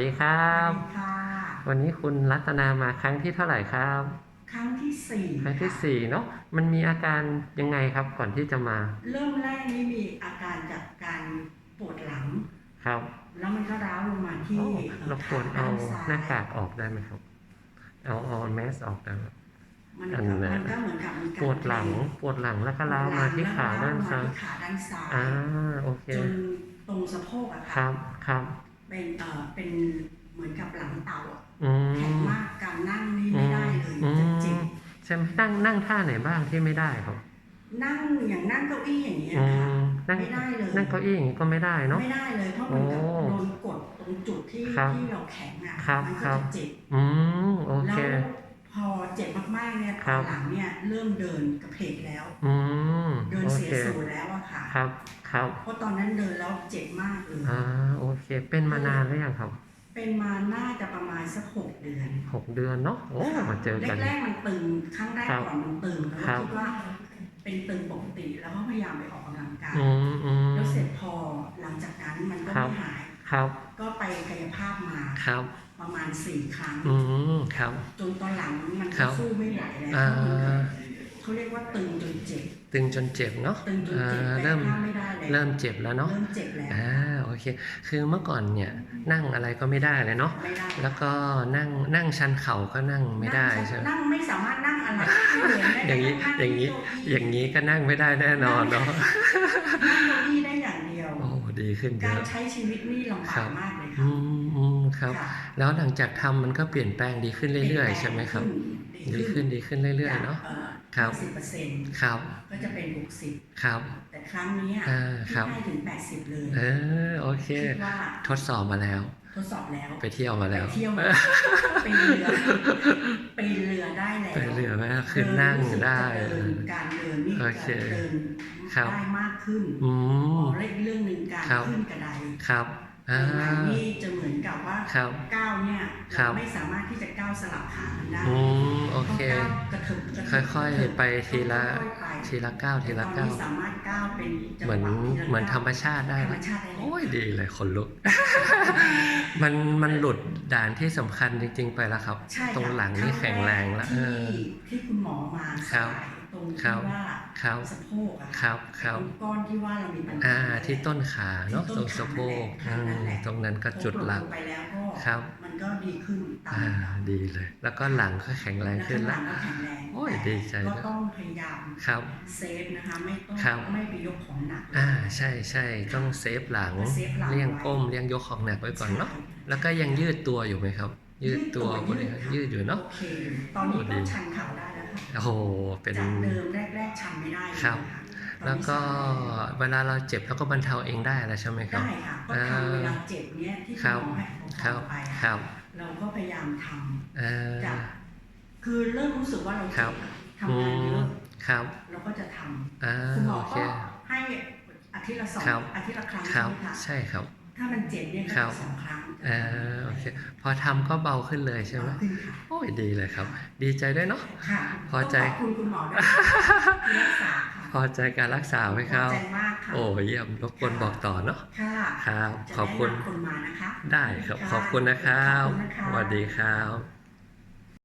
สวัสดีครับ ค่ะ วันนี้คุณรัตนามาครั้งที่เท่าไหร่ครับ ครั้งที่สี่ครั้งที่ค่ะสี่เนาะมันมีอาการยังไงครับก่อนที่จะมา เริ่มแรกนี่มีอาการจากการปวดหลัง ครับ แล้วมันก็ร้าวลงมาที่โอ้เอ่อรบกวนเอาด้ซ้ยหน้ากากออกได้ไหมครับ เอาเอาแมสออกได้ไหมมันอัก็นนั้นมันก็เหมือนกับมีการปวดหลังปวดหลังแล้วก็ร้าวมาที่ขาด้านซ้ายร้วมที่ขาด้านซ้ายอ่าโอเคจนตรงสะโพกอะคค่ะรับครับ เป็นเอ่อเป็นเหมือนกับหลังเต่าอะอืแข็งมมากการนั่งนี่ไม่ได้เลยอืจะมเจ็บใช่ไหมนั่งนั่งท่าไหนบ้างที่ไม่ได้ครับนั่งอย่างนั่งเก้าอี้อย่างเงี้ยอืค่ะมนั่งไม่ได้เลยนั่งเก้าอี้อย่างนี้ก็ไม่ได้เนาะ ไม่ได้เลยเพราะมันแบบโอ้โดนกดตรงจุดที่ครับที่เราแข็งอะครับมัครัก็บจะเจ็บอืมโอแล้เคว พอเจ็บมากๆเนี่ยครัตอบนหลังเนี่ยเริ่มเดินกระเพกแล้ว อืมเดินโอเสียเคสูรแล้วอะค่ะ ครับครับเพราะตอนนั้นเดินแล้วเจ็บมากเลยอ่าโอเค เป็นมานานหรือยังครับเป็นมาน่าจะประมาณสักหกเดือนหกเดือนเนาะโอ้ค่ะมาเจอกัน แรกๆมันตึงครั้งแรกครับก่อนมันตึงแล้วครัก็บ คิดว่าเป็นตึงปกติแล้วก็พยายามไปออกกำลังกายอืมอืม แล้วเสร็จพอหลังจากนั้นมันก็ครับ ไม่หาย ครับก็ไปกายภาพมา ครับ ประมาณสี่ครั้งอืมครับ จนตอนหลังมันครัก็บสู้ไม่ไหวแล้วอ่า เขาเรียกว่าตึงจนเจ็บ ตึงจนเจ็บเนาะตึงจนอ่าเจ็บแต่เริ่มห้ามไม่ได้แล้วเริ่มเจ็บแล้วเนาะเริ่มเจ็บแล้วอ่าโอเค คือเมื่อก่อนเนี่ยนั่งอะไรก็ไม่ได้เลยเนาะไม่ได้แล้วก็นั่งนั่งชันเข่าก็นั่งไม่ได้ใช่ไหมนั่งไม่สามารถนั่งอะไรให้เหมือนได้อย่างนี้นั่อย่างนี้ที่เก้อย่างนี้ก็นั่งไม่ได้แน่นอนเนาะ ดีขึ้นเยการอะใช้ชีวิตนี่ลำบาครักบมากเลยอืค่ะมอืมครับค่ะแล้วหลังจากทำมันก็เปลี่ยนแปลงดีขึ้นเรื่อยๆ ใช่ไหมครับดีดีขึ้นดีขึ้นเรื่อยๆเนาะครับสิบเปอร์เซ็นต์ครับ ก็จะเป็นหกสิบครับ แต่ครั้งนี้อะอ่าครับที่ให้ถึงแปดสิบเลย เออโอเคคิดว่าทดสอบมาแล้ว ทดสอบแล้ว ไปเที่ยวมาแล้ว ไปเที่ยวมาปีนเรือปีนเรือได้แล้วไปเรือไหมขึ้นนั่งเรู้สึกได้จะเดินการเดินนี่โอเคจะเดินครับได้มากขึ้นอือ๋มอและอีกเรื่องหนึ่งการครับขึ้นกระไดครับอ่าใหม่ๆนี่จะเหมือนกับว่าครับก้าวเนี่ยครัเราบไม่สามารถที่จะก้าวสลับขากันได้อืมโอเคต้องก้าวกระเถิบกระเถิบค่อยๆไปทีละค่อยๆไปทีละก้าวทีละตอนก้าวนี้สามารถก้าวเป็นจังเหมือนวะทีละเหมือนธรรมก้าวชาติได้ธรรมแล้วชาติได้เลยโอ้ยดีเลยขนลุก มันมันหลุดด่านที่สำคัญจริง ๆ ไปแล้วครับใช่ค่ะตรงหลังนี่แข็งแรงแล้วเอที่อที่คุณหมอมาครับสาย ตรงครัที่บว่าครับสะโพกอะครับครับตรงก้อนที่ว่าเรามีปัญหาอ่าที่ต้นขาเนาะที่ตต้รงนขาสะโพกนั่นแหละอืมตรงนั้นก็จุดหลักพอปลไปแล้วก็ครับมันก็ดีขึ้นตามอ่าลำดับดีเลย แล้วก็หลังก็แข็งแรงขึ้นแล้แล้ววก็แข็งแรงโอ้ยดีใจก็เลยต้องพยายามครับเซฟนะคะไม่ต้องครับไม่ไปยกของหนักอ่าใช่ใช่ต้องเซฟหลังเซฟหลังเลี่ยงไว้ก้มเลี่ยงยกของหนักไว้ก่อนเนาะใช่แล้วก็ยังยืดตัวอยู่ไหมครับ ยืดตัวบริหารยืดอยู่เนาะโอเคตอนนี้โอ้ดีก็ชันเข่าได้แล้วค่ะ โอ้โหเป็นจากเดิมแรกๆชันไม่ได้เลยครับนะะตอนนี้แล้วก็ชันเวลาเราเจ็บเราก็บรรเทาเองได้แล้วใช่ไหมครับได้ค่ะก็ทำเวลาเจ็บเนี้ยที่คคุรัณบหมอให้ผมครับไปอะครับเราก็พยายามทเอ่ำอจากคือเริ่มรู้สึกว่าเราครัเจ็บบอะทำงานเยอะครับเราก็จะทำอ่าคุณหมอโอเคก็ให้อาทิตย์ละสองครับอาทิตย์ละครั้งครัใช่บไหมคะใช่ครับ ถ้ามันเจ็บเนี่ยก็ครับจะสองครั้ง อ่าโอเคพอทำก็เบาขึ้นเลยใช่ไหมเอาขึ้นค่ะโอ้ยดีเลยครับ ดีใจด้วยเนาะค่ะพอใจต้องขอบคุณคุณหมอด้วยนะคะที่รักษาค่ะพอใจการรักษาไหมครับ พอใจมากค่ะโอ้เยี่ยมรบกวนบอกต่อเนาะค่ะครับจะขอบคุณแนะนำคนมานะคะได้ครับค่ะขอบคุณนะครับขอบคุณนะคะสวัสดีครับ